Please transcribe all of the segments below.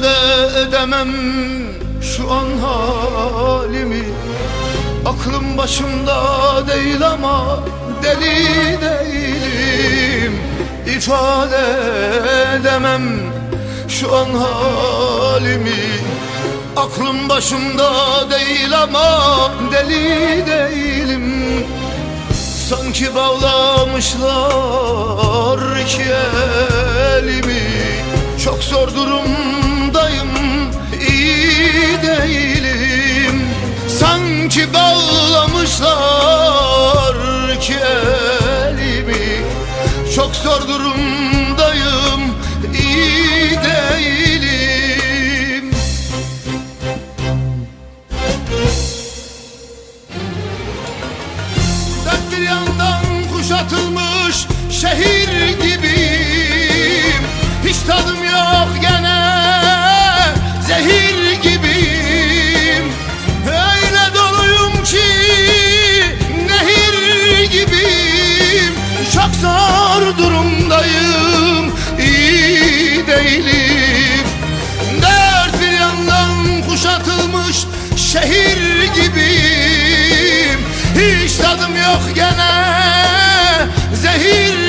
İfade edemem şu an halimi. Aklım başımda değil ama deli değilim. İfade edemem şu an halimi. Aklım başımda değil ama deli değilim. Sanki bağlamışlar iki Sanki bağlamışlar iki elimi Çok zor durumdayım iyi değilim. Dört bir yandan kuşatılmış şehir gibiyim. Hiç tadım değilim Dört bir yandan kuşatılmış şehir gibiyim. Hiç tadım yok gene zehir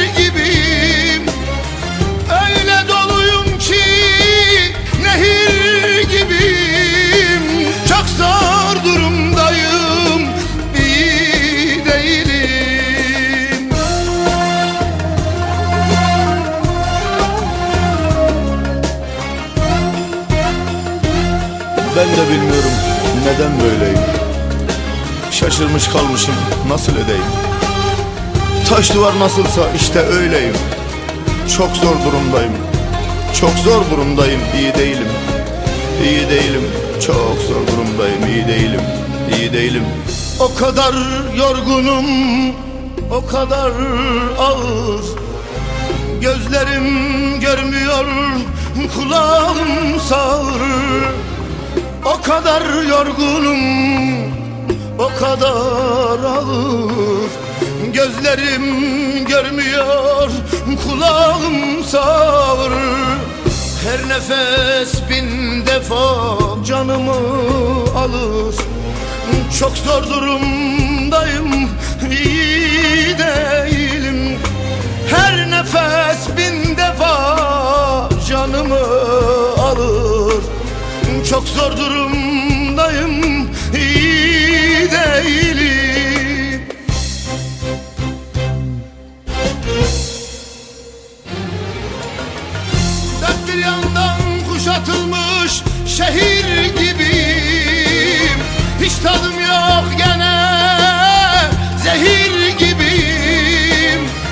Ben de bilmiyorum neden böyleyim. Şaşırmış kalmışım nasıl edeyim? Taş duvar nasılsa işte öyleyim. Çok zor durumdayım Çok zor durumdayım iyi değilim. İyi değilim çok zor durumdayım iyi değilim İyi değilim. O kadar yorgunum, o kadar ağır. Gözlerim görmüyor, kulağım kadar yorgunum, o kadar ağır. Gözlerim görmüyor, kulağım sağır. Her nefes bin defa canımı alır. Çok zor durumdayım iyi değilim Çok zor durumdayım iyi değilim. Dört bir yandan kuşatılmış şehir